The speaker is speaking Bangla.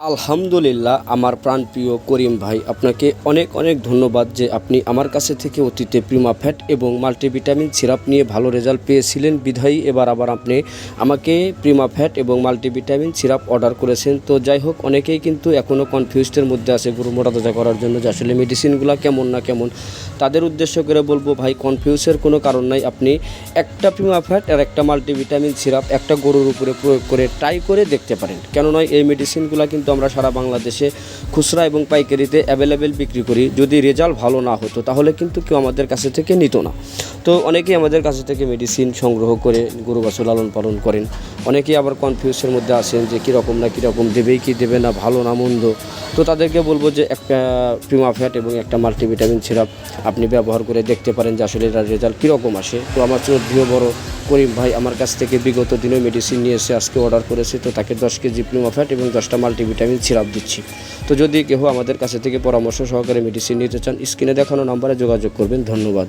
আলহামদুলিল্লাহ, আমার প্রাণপ্রিয় করিম ভাই, আপনাকে অনেক অনেক ধন্যবাদ যে আপনি আমার কাছে থেকে অতীতে প্রিমা ফ্যাট এবং মাল্টিভিটামিন সিরাপ নিয়ে ভালো রেজাল্ট পেয়েছিলেন। বিধায়ী, এবার আবার আপনি আমাকে প্রিমা ফ্যাট এবং মাল্টিভিটামিন সিরাপ অর্ডার করেছেন। তো যাই হোক, অনেকেই কিন্তু এখনও কনফিউজডের মধ্যে আছে গরু মোটা করার জন্য যে আসলে মেডিসিনগুলো কেমন না কেমন। তাদের উদ্দেশ্য করে বলব ভাই, কনফিউজের কোনো কারণ নাই। আপনি একটা প্রিমা ফ্যাট আর একটা মাল্টিভিটামিন সিরাপ একটা গরুর উপরে প্রয়োগ করে ট্রাই করে দেখতে পারেন। কেননা এই মেডিসিনগুলো কিন্তু আমরা সারা বাংলাদেশে খুচরা এবং পাইকারিতে অ্যাভেলেবেল বিক্রি করি। যদি রেজাল্ট ভালো না হতো, তাহলে কিন্তু কেউ আমাদের কাছে থেকে নিত না। তো অনেকেই আমাদের কাছে থেকে মেডিসিন সংগ্রহ করে গরু বাছুর লালন পালন করেন। অনেকেই আবার কনফিউজের মধ্যে আসেন যে কীরকম না কীরকম দেবেই কি দেবে না, ভালো না মন্দ। তো তাদেরকে বলব যে একটা প্রিমা ফ্যাট এবং একটা মাল্টিভিটামিন সিরাপ আপনি ব্যবহার করে দেখতে পারেন যে আসলে এটার রেজাল্ট কীরকম আসে। তো আমার চৌধুরীও বড় করিম ভাই আমার কাছ থেকে বিগত দিনে মেডিসিন নিয়ে এসে আজকে অর্ডার করেছে, তো তাকে দশ কেজি প্রিমা ফ্যাট এবং দশটা মাল্টিভিটামিন সিরাপ দিচ্ছি। তো যদি কেউ আমাদের কাছে থেকে পরামর্শ সহকারে মেডিসিন নিতে চান স্ক্রিনে দেখানো নাম্বারে যোগাযোগ করবেন। ধন্যবাদ।